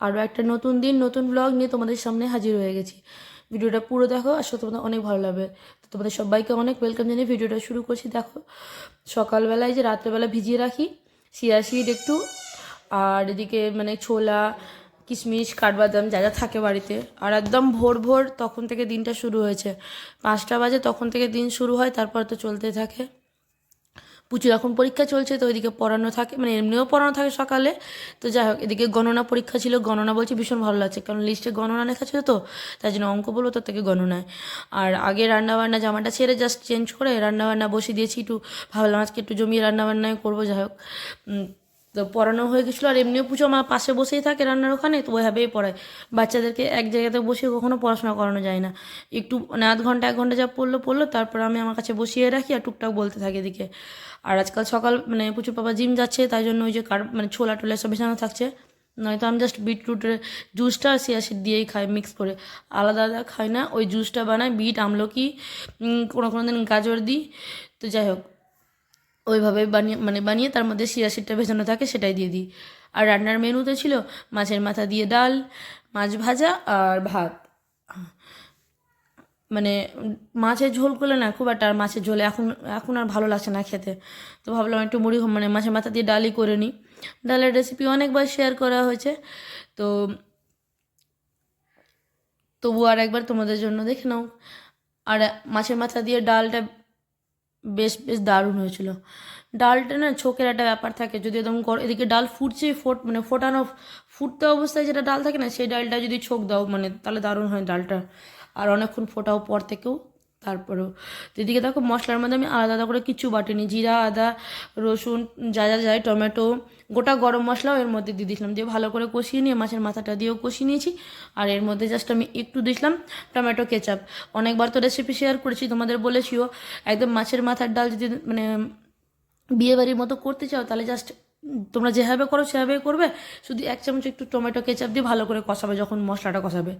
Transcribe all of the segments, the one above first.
আরও একটা নতুন দিন, নতুন ব্লগ নিয়ে তোমাদের সামনে হাজির হয়ে গেছি। ভিডিওটা পুরো দেখো আসলে তোমাদের অনেক ভালো লাগবে। তো তোমাদের সবাইকে অনেক ওয়েলকাম জানিয়ে ভিডিওটা শুরু করছি। দেখো, সকালবেলায় যে রাত্রেবেলা ভিজিয়ে রাখি চিয়া সিড একটু, আর এদিকে মানে ছোলা, কিশমিশ, কাঠবাদাম যা যা থাকে বাড়িতে। আর একদম ভোর ভোর তখন থেকে দিনটা শুরু হয়েছে। পাঁচটা বাজে তখন থেকে দিন শুরু হয়, তারপর তো চলতে থাকে। পুচুর এখন পরীক্ষা চলছে, তো ওইদিকে পড়ানো থাকে মানে এমনিও পড়ানো থাকে সকালে। তো যাই হোক, এদিকে গণনা পরীক্ষা ছিল, গণনা বলছে ভীষণ ভালো লাগছে, কারণ লিস্টে গণনা লেখা ছিল তো, তাই জন্য অঙ্ক বলব তার থেকে গণনায় আর আগে রান্নাবান্না জামাটা ছেড়ে জাস্ট চেঞ্জ করে রান্নাবান্না বসে দিয়েছি, একটু ভাবলাম আজকে একটু জমিয়ে রান্নাবান্নায় করব, যাই হোক। তো পড়ানো হয়ে গেছিল আর এমনিও পুজো আমার পাশে বসেই থাকে রান্নার ওখানে, তো ওইভাবেই পড়ায়। বাচ্চাদেরকে এক জায়গাতে বসে কখনো পড়াশোনা করানো যায় না। একটু মানে আধ ঘণ্টা, এক ঘণ্টা যা পড়ল পড়ল, তারপর আমি আমার কাছে বসিয়ে রাখি আর টুকটাক বলতে থাকি এদিকে। আর আজকাল সকাল মানে প্রচুর পাপা জিম যাচ্ছে, তাই জন্য ওই যে কার মানে ছোলা টোলা সব বেছানো থাকছে। নয়তো আমি জাস্ট বিটরুটের জুসটা আর সিয়াশিড দিয়েই খাই মিক্স করে। আলাদা আলাদা খাই না, ওই জুসটা বানাই, বিট, আমলকি কোনো কোনো দিন গাজর দিই। তো যাই হোক ওইভাবে বানিয়ে মানে বানিয়ে তার মধ্যে সিয়াশিডটা ভেজানো থাকে, সেটাই দিয়ে দিই। আর রান্নার মেনুতে ছিল মাছের মাথা দিয়ে ডাল, মাছ ভাজা আর ভাত। মানে মাছের ঝোল করলে না খুব একটা আর মাছের ঝোল এখন এখন আর ভালো লাগছে না খেতে। তো ভাবলাম একটু মুড়ি মানে মাছের মাথা দিয়ে ডালই করে নিই। ডালের রেসিপি অনেকবার শেয়ার করা হয়েছে। তো তবু আর একবার তোমাদের জন্য দেখে নাও। আর মাছের মাথা দিয়ে ডালটা বেশ বেশ দারুণ হয়েছিল। ডালটা না ছোকের একটা ব্যাপার থাকে, যদি একদম এদিকে ডাল ফুটছে, ফোট মানে ফোটানো, ফুটতে অবস্থায় যেটা ডাল থাকে না, সেই ডালটা যদি ছোক দাও মানে তাহলে দারুণ হয় ডালটা। আর অনেকক্ষণ ফোটাও পর থেকেও তারপরেও এদিকে দেখো মশলার মধ্যে আমি আলাদা আলাদা করে কিছু বাটিনি, জিরা, আদা, রসুন, যা যা যায়, টমেটো, গোটা গরম মশলাও এর মধ্যে দিয়ে দিয়েছিলাম। দিয়ে ভালো করে কষিয়ে নিয়ে মাছের মাথাটা দিয়েও কষিয়ে নিয়েছি। আর এর মধ্যে জাস্ট আমি একটু দিয়েছিলাম টমেটো কেচাপ। অনেকবার তো রেসিপি শেয়ার করেছি, তোমাদের বলেছিও। একদম মাছের মাথার ডাল যদি মানে বিয়ে বাড়ির মতো করতে চাও, তাহলে জাস্ট তোমরা যেভাবে করো, সেভাবে করবে। শুধু এক চামচ একটু টমেটো কেচাপ দিয়ে ভালো করে কষাবে, যখন মশলাটা কষাবে।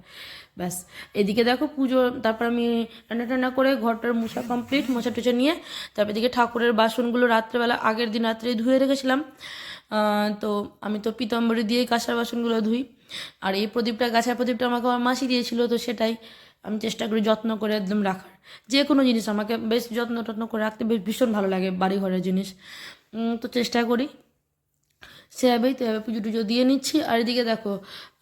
ব্যাস। এদিকে দেখো পুজো, তারপর আমি রান্না টান্না করে ঘরটার মোছা কমপ্লিট মোছা টুচা নিয়ে, তারপর এদিকে ঠাকুরের বাসনগুলো রাত্রেবেলা, আগের দিন রাত্রে ধুয়ে রেখেছিলাম। তো আমি তো পিতম্বরী দিয়েই কাঁসার বাসনগুলো ধুই। আর এই প্রদীপটা, গাছের প্রদীপটা আমাকে আমার মাসি দিয়েছিল, তো সেটাই আমি চেষ্টা করি যত্ন করে একদম রাখার। যে কোনো জিনিস আমাকে বেশ যত্ন টত্ন করে রাখতে বেশ ভীষণ ভালো লাগে বাড়ি ঘরের জিনিস তো চেষ্টা করি। সেভাবেই তো এভাবে পুজো টুজো দিয়ে নিচ্ছি। আর এদিকে দেখো,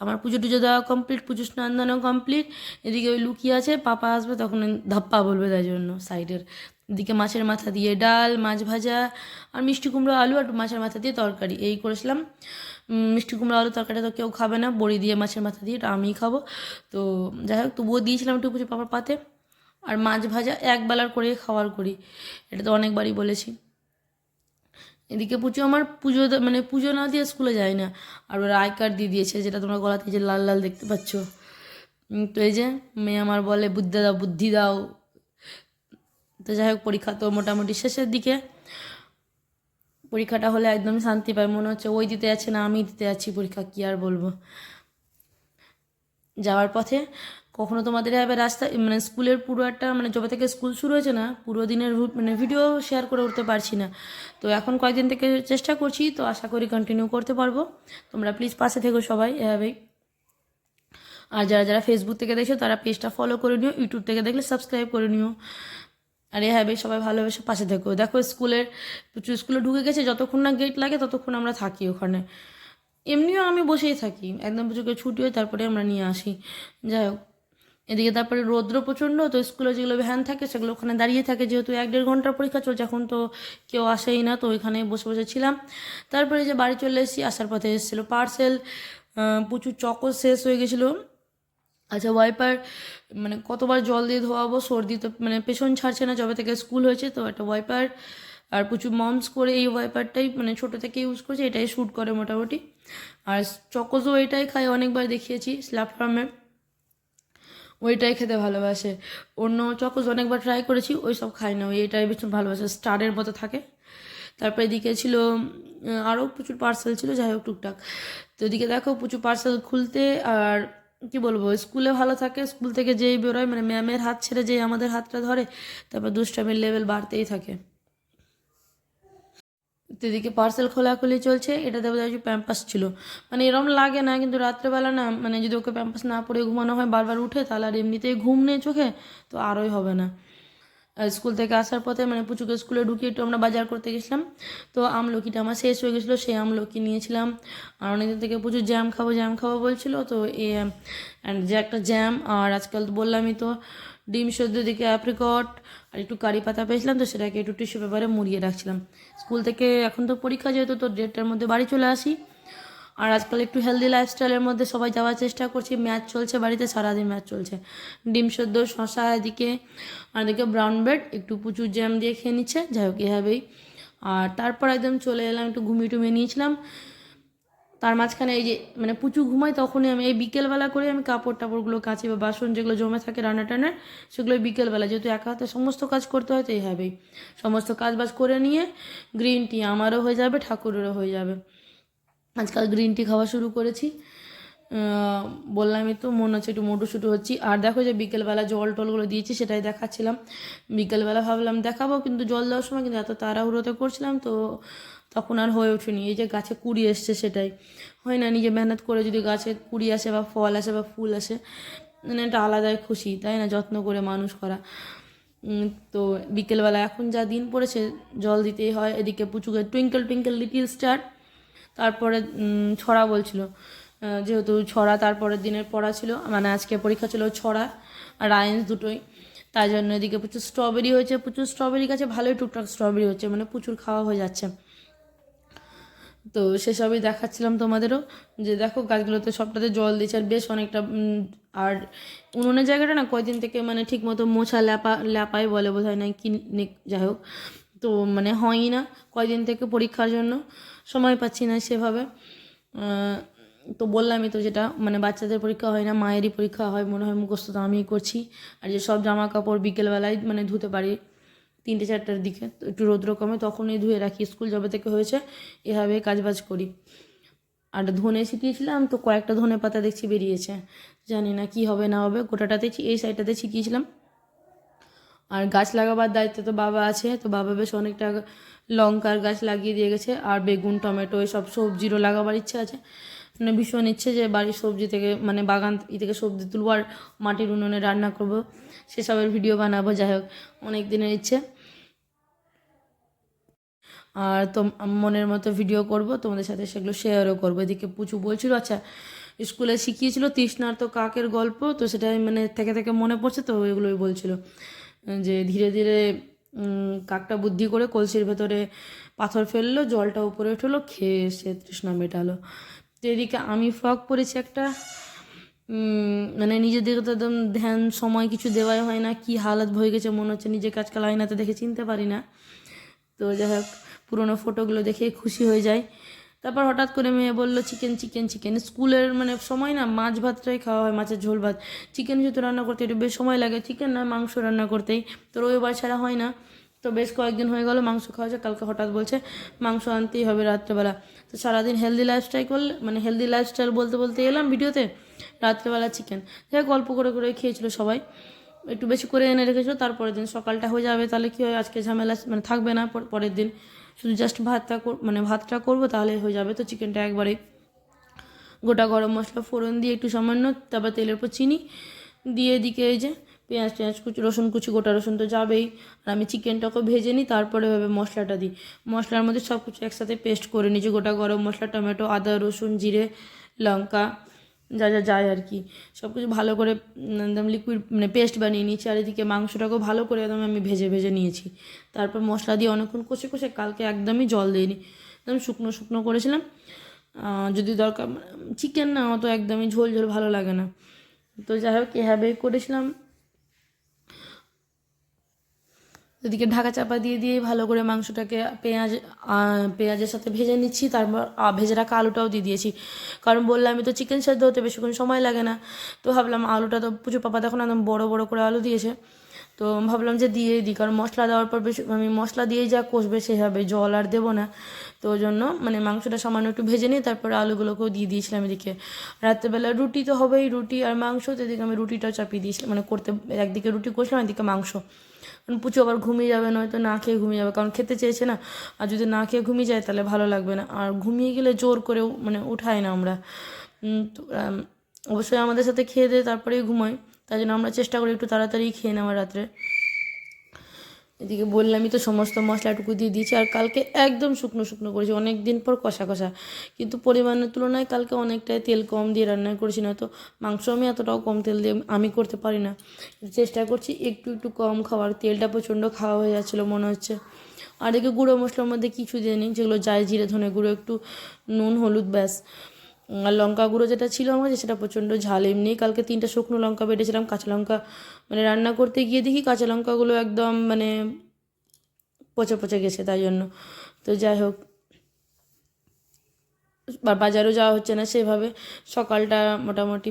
আমার পুজো টুজো দেওয়া কমপ্লিট পুজো স্নান দানো কমপ্লিট এদিকে ওই লুকিয়ে আছে, পাপা আসবে তখন ধাপ্পা বলবে তাই জন্য সাইডের। এদিকে মাছের মাথা দিয়ে ডাল, মাছ ভাজা, আর মিষ্টি কুমড়ো, আলু আর মাছের মাথা দিয়ে তরকারি। এই করেছিলাম। মিষ্টি কুমড়ো, আলু তরকারিটা তো কেউ খাবে না, বড়ি দিয়ে মাছের মাথা দিয়ে এটা আমিই খাব। তো যাই হোক, তবুও দিয়েছিলাম একটু পুজো পাপার পাতে। আর মাছ ভাজা এক বেলার করে খাওয়ার করি। এটা তো অনেকবারই বলেছি। এদিকে পুজো আমার পুজো মানে পুজো না দিয়ে স্কুলে যায় না। আর ওরা আই কার্ড দিয়ে দিয়েছে, যেটা তোমরা গলাতে যে লাল লাল দেখতে পাচ্ছ। তো এই যে মেয়ে আমার বলে, বুদ্ধি দাও বুদ্ধি দাও। তো যাই হোক, পরীক্ষা তো মোটামুটি শেষের দিকে। পরীক্ষাটা হলে একদম শান্তি পায়, মনে হচ্ছে ওই দিতে যাচ্ছে না, আমি দিতে যাচ্ছি, পরীক্ষা কী আর বলব? যাওয়ার পথে কখনো তোমাদের এভাবে রাস্তা মানে স্কুলের পুরো একটা মানে যবে থেকে স্কুল শুরু হয়েছে না, পুরো দিনের মানে ভিডিও শেয়ার করে উঠতে পারছি না। তো এখন কয়েকদিন থেকে চেষ্টা করছি, তো আশা করি কন্টিনিউ করতে পারব। তোমরা প্লিজ পাশে থেকো সবাই এভাবেই আর যারা যারা ফেসবুক থেকে দেখছ, তারা পেজটা ফলো করে নিও ইউটিউব থেকে দেখলে সাবস্ক্রাইব করে নিও। আর এভাবে সবাই ভালোবেসে পাশে থেকো। দেখো স্কুলের, প্রচুর স্কুলে ঢুকে গেছে, যতক্ষণ না গেট লাগে, ততক্ষণ আমরা থাকি ওখানে। এমনিও আমি বসেই থাকি, একদম পুজোকে ছুটি হয় তারপরে আমরা নিয়ে আসি। যাই হোক। এদিকে তারপরে রৌদ্র প্রচণ্ড, তো স্কুলে যেগুলো ভ্যান থাকে সেগুলো ওখানে দাঁড়িয়ে থাকে, যেহেতু এক দেড় ঘণ্টার পরীক্ষা চলছে, এখন তো কেউ আসেই না, তো ওইখানে বসে বসে ছিলাম। তারপরে যে বাড়ি চলে এসেছি, আসার পথে এসেছিল পার্সেল প্রচুর চকো শেষ হয়ে গেছিল। আচ্ছা ওয়াইপার মানে কতবার জল দিয়ে ধোয়াবো, সর্দি তো মানে পেছন ছাড়ছে না, যবে থেকে স্কুল হয়েছে, তো একটা ওয়াইপার আর প্রচুর মমস করে এই ওয়াইপারটাই মানে ছোটো থেকে ইউজ করছে, এটাই শ্যুট করে মোটামুটি। আর চকোজও এটাই খাই, অনেকবার দেখিয়েছি স্ল্যাব ফার্মে ওইটাই খেতে ভালোবাসে। অন্য চকোজ অনেকবার ট্রাই করেছি, ওই সব খাই না, ওই এটাই ভীষণ ভালোবাসে। স্টারের মতো থাকে। তারপরে এদিকে ছিল আরও প্রচুর পার্সেল ছিল, যাই হোক টুকটাক। তো এদিকে দেখো প্রচুর পার্সেল খুলতে, আর কি বলব স্কুলে ভালো থাকে স্কুল থেকে যেই বেরোয় মানে ম্যামের হাত ছেড়ে যেই আমাদের হাতটা ধরে, তারপর দুষ্টামের লেভেল বাড়তেই থাকে। তো এদিকে পার্সেল খোলাখুলি চলছে, এটা দেবো দেখছি প্যাম্পাস ছিল। মানে এরম লাগে না, কিন্তু রাত্রেবেলা না মানে যদি ওকে প্যাম্পাস না পরে ঘুমানো হয়, বারবার উঠে, তাহলে আর এমনিতেই ঘুম নেই চোখে, তো আরোই হবে না। স্কুল থেকে আসার পথে মানে পুচুকে স্কুলে ঢুকিয়ে একটু আমরা বাজার করতে গেছিলাম, তো আমলকিটা আমার শেষ হয়ে গেছিল, সেই আমলকি নিয়েছিলাম। আর অনেকদিন থেকে প্রচুর জ্যাম খাব জ্যাম খাব বলছিল, তো এ যে একটা জ্যাম আর আজকাল তো বললামই তো ডিম সেদ্ধ দিকে অ্যাপ্রিকট আর একটু কারি পাতা পেয়েছিলাম তো সেটাকে একটু টিস্যু পেপারে মুড়িয়ে রাখছিলাম। স্কুল থেকে এখন তো পরীক্ষা যেহেতু তো ডেটটার মধ্যে বাড়ি চলে আসি। আর আজকাল একটু হেলদি লাইফস্টাইলের মধ্যে সবাই যাওয়ার চেষ্টা করছি। ম্যাচ চলছে বাড়িতে, সারাদিন ম্যাচ চলছে। ডিম সদ্য শশা এদিকে, আর এদিকে ব্রাউন ব্রেড একটু প্রচুর জ্যাম দিয়ে খেয়ে নিচ্ছে। যাই হোক, এভাবেই। আর তারপর একদম চলে এলাম, একটু ঘুমিয়ে টুমিয়ে নিয়েছিলাম। তার মাঝখানে এই যে মানে পুচু ঘুমাই তখনই আমি, এই বিকেলবেলা করে আমি কাপড় টাপড়গুলো কাচি বা বাসন যেগুলো জমে থাকে রান্না টান্নার সেগুলো বিকেলবেলা। যেহেতু একা হাতে সমস্ত কাজ করতে হয় তো এইভাবেই সমস্ত কাজ বাজ করে নিয়ে গ্রিন টি আমারও হয়ে যাবে, ঠাকুরেরও হয়ে যাবে। আজকাল গ্রিন টি খাওয়া শুরু করেছি। বললামই তো, মনে হচ্ছে একটু মোটু শুটু হচ্ছি। আর দেখো যে বিকেলবেলা জল টলগুলো দিয়েছি, সেটাই দেখাচ্ছিলাম। বিকেলবেলা ভাবলাম দেখাবো, কিন্তু জল দেওয়ার সময় কিন্তু এত তাড়াহুড়োতে করছিলাম, তো তখন আর হয়ে ওঠেনি। এই যে গাছে কুড়ি এসছে, সেটাই। হয় না, নিজে মেহনত করে যদি গাছে কুড়ি আসে বা ফল আসে বা ফুল আসে মানে একটা আলাদাই খুশি, তাই না? যত্ন করে মানুষ করা। তো বিকেলবেলা এখন যা দিন পড়েছে, জল দিতেই হয়। এদিকে পুচুকে টুইঙ্কেল টুইঙ্কেল লিটিল স্টার, তারপরে ছড়া বলছিল। যেহেতু ছড়া তারপরের দিনের পড়া ছিল মানে আজকে পরীক্ষা ছিল ছড়া আর আয়েন্স দুটোই। তাই জন্য এদিকে প্রচুর স্ট্রবেরি হয়েছে, প্রচুর স্ট্রবেরি গাছে ভালোই টুকটাক স্ট্রবেরি হচ্ছে মানে প্রচুর খাওয়া হয়ে যাচ্ছে। তো সেসবই দেখাচ্ছিলাম তোমাদেরও, যে দেখো গাছগুলোতে সবটাতে জল দিচ্ছে আর বেশ অনেকটা আর উনুনের জায়গাটা না কয়দিন থেকে মানে ঠিক মতো মোছা ল্যাপা, ল্যাপাই বলে বোধ হয় না কি যাই হোক। তো মানে হয়ই না, কয়দিন থেকে পরীক্ষার জন্য, সময় পাচ্ছি না সেভাবে। তো বললামই তো যেটা মানে বাচ্চাদের পরীক্ষা হয় না, মায়েরই পরীক্ষা হয়, মনে হয় মুখস্থ তো আমিই করছি। আর যে সব জামা কাপড় বিকেলবেলায় মানে ধুতে পারি তিনটে চারটার দিকে, তো একটু রৌদ্র কমে তখনই ধুয়ে রাখি। স্কুল যবে থেকে হয়েছে, এভাবে কাজবাজ করি। আর ধনে ছিটিয়েছিলাম, তো কয়েকটা ধনে পাতা দেখছি বেরিয়েছে। জানি না কি হবে, না হবে, গোটাটাতে এই সাইডটাতে ছিটিয়েছিলাম। আর গাছ লাগাবার দায়িত্ব তো বাবা আছে, তো বাবা বেশ অনেকটা লঙ্কার গাছ লাগিয়ে দিয়ে গেছে। আর বেগুন, টমেটো, এসব সবজিরও লাগাবার ইচ্ছে আছে। মানে ভীষণ ইচ্ছে যে বাড়ির সবজি থেকে মানে বাগান ই থেকে সবজি তুলবো আর মাটির উনুনে রান্না করব, সেসবের ভিডিও বানাবো, যাই হোক, অনেক দিনের ইচ্ছে। আর তো মনের মতো ভিডিও করব, তোমাদের সাথে সেগুলো শেয়ারও করব। এদিকে পুচু বলছিল আচ্ছা স্কুলে শিখিয়েছিল তৃষ্ণার্ত কাকের গল্প, তো সেটা মানে থেকে থেকে মনে পড়ছে তো? এগুলোই বলছিল। যে ধীরে ধীরে কাকটা বুদ্ধি করে কলসির ভেতরে পাথর ফেলল, জলটা উপরে উঠল, খেয়ে সে তৃষ্ণা মেটালো। তো এদিকে আমি ফ্রক পরেছি একটা মানে নিজের দিকে তো একদম ধ্যান, সময় কিছু দেওয়াই হয় না, কি হালত হয়ে গেছে, মনে হচ্ছে নিজের কাজকাল আয়নাতে দেখে চিনতে পারি না। তো যাই হোক, পুরোনো ফটোগুলো দেখে খুশি হয়ে যায় তারপর হঠাৎ করে মেয়ে বলল চিকেন চিকেন চিকেন স্কুলের মানে সময় না, মাছ ভাতটাই খাওয়া হয়, মাছের ঝোল ভাত। চিকেন যেহেতু রান্না করতে একটু বেশ সময় লাগে চিকেন না মাংস রান্না করতেই। তো রবিবার ছাড়া হয় না। তো বেশ কয়েকদিন হয়ে গেল মাংস খাওয়া হয়েছে কালকে হঠাৎ বলছে মাংস আনতেই হবে রাত্রেবেলা। তো সারাদিন হেলদি লাইফস্টাইল করলে মানে হেলদি লাইফস্টাইল বলতে বলতে এলাম ভিডিওতে, রাত্রেবেলা চিকেন যাই গল্প করে করে খেয়েছিল সবাই। একটু বেশি করে এনে রেখেছিল, তারপরের দিন সকালটা হয়ে যাবে, তাহলে কী হয়, আজকে ঝামেলা মানে থাকবে না পর- পরের দিন। শুধু জাস্ট ভাতটা মানে ভাতটা করব, তাহলে হয়ে যাবে। তো চিকেনটা একবারে গোটা গরম মশলা ফোড়ন দিয়ে একটু সামান্য, তারপর তেলের উপর চিনি দিয়ে এদিকে এই যে পেঁয়াজ টেঁয়াজ কুচি, রসুন কুচি, গোটা রসুন তো যাবেই। আর আমি চিকেনটাকে ভেজে নিই, তারপরে এভাবে মশলাটা দিই। মশলার মধ্যে সব কিছু একসাথে পেস্ট করে যে গোটা গরম মশলা, টমেটো, আদা, রসুন, জিরে, লঙ্কা, যা যা যায় আর কি। সব কিছু ভালো করে একদম লিকুইড মানে পেস্ট বানিয়ে নিয়েছি। আর এদিকে মাংসটাকেও ভালো করে একদম আমি ভেজে ভেজে নিয়েছি। তারপর মশলা দিয়ে অনেকক্ষণ কষে কষে কালকে একদমই জল দিইনি। একদম শুকনো শুকনো করেছিলাম। যদি দরকার চিকেন না অত একদমই ঝোল ঝোল ভালো লাগে না। তো যাই হোক এভাবে করেছিলাম। এদিকে ঢাকা চাপা দিয়ে দিয়ে ভালো করে মাংসটাকে পেঁয়াজ পেঁয়াজের সাথে ভেজে নিচ্ছি, তারপর ভেজে রাখা আলুটাও দিয়ে দিয়েছি। কারণ বললাম আমি তো চিকেন সেদ্ধ হতে বেশিক্ষণ সময় লাগে না। তো ভাবলাম আলুটা তো পুজো পাপা তখন একদম বড় বড় করে আলু দিয়েছে। তো ভাবলাম যে দিয়েই দিই, কারণ মশলা দেওয়ার পর বেশি, আমি মশলা দিয়েই যা কষবে সেভাবে জল আর দেবো না। তো ওই জন্য মানে মাংসটা সামান্য একটু ভেজে নিই তারপরে আলুগুলোকেও দিয়ে দিয়েছিলাম এদিকে। রাত্রেবেলা রুটি তো হবেই, রুটি আর মাংস, তো এদিকে আমি রুটিটাও চাপিয়ে দিয়েছিলাম মানে করতে, একদিকে রুটি করছিলাম একদিকে মাংস। কারণ পুচু আবার ঘুমিয়ে যাবে নয়তো না খেয়ে ঘুমিয়ে যাবে, কারণ খেতে চেয়েছে না। আর যদি না খেয়ে ঘুমিয়ে যায় তাহলে ভালো লাগবে না। আর ঘুমিয়ে গেলে জোর করে মানে উঠাই না আমরা। অবশ্যই আমাদের সাথে খেয়ে দিয়ে তারপরেই ঘুমোয় তাই জন্য আমরা চেষ্টা করি একটু তাড়াতাড়ি খেয়ে নেওয়া রাত্রে। এদিকে বললামই তো সমস্ত মশলাটুকু দিয়ে দিয়েছি আর কালকে একদম শুকনো শুকনো করেছি অনেক দিন পর কষা কষা। কিন্তু পরিমাণের তুলনায় কালকে অনেকটাই তেল কম দিয়ে রান্না করেছি না তো মাংস আমি এতটাও কম তেল দিয়ে আমি করতে পারি না। চেষ্টা করছি একটু একটু কম খাওয়ার, তেলটা প্রচণ্ড খাওয়া হয়ে যাচ্ছিল মনে হচ্ছে। আর এদিকে গুঁড়ো মশলার মধ্যে কিছু দিয়ে নিই, যেগুলো যায় জিরে ধনে গুঁড়ো, একটু নুন, হলুদ ব্যাস। লঙ্কা গুঁড়ো যেটা ছিল আমার সেটা প্রচণ্ড ঝাল। এমনি কালকে তিনটা শুকনো লঙ্কা বেটেছিলাম, কাঁচা লঙ্কা মানে রান্না করতে গিয়ে দেখি কাঁচা লঙ্কাগুলো একদম মানে পচে পচে গেছে তাই জন্য। তো যাই হোক বাজারও যাওয়া হচ্ছে না সেভাবে। সকালটা মোটামুটি,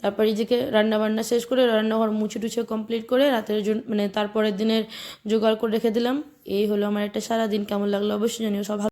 তারপর নিজেকে রান্না বান্না শেষ করে রান্নাঘর মুছে টুছে কমপ্লিট করে রাতের জন্য মানে তারপরের দিনের জোগাড় করে রেখে দিলাম। এই হলো আমার একটা সারাদিন। কেমন লাগল অবশ্যই জানিও। সব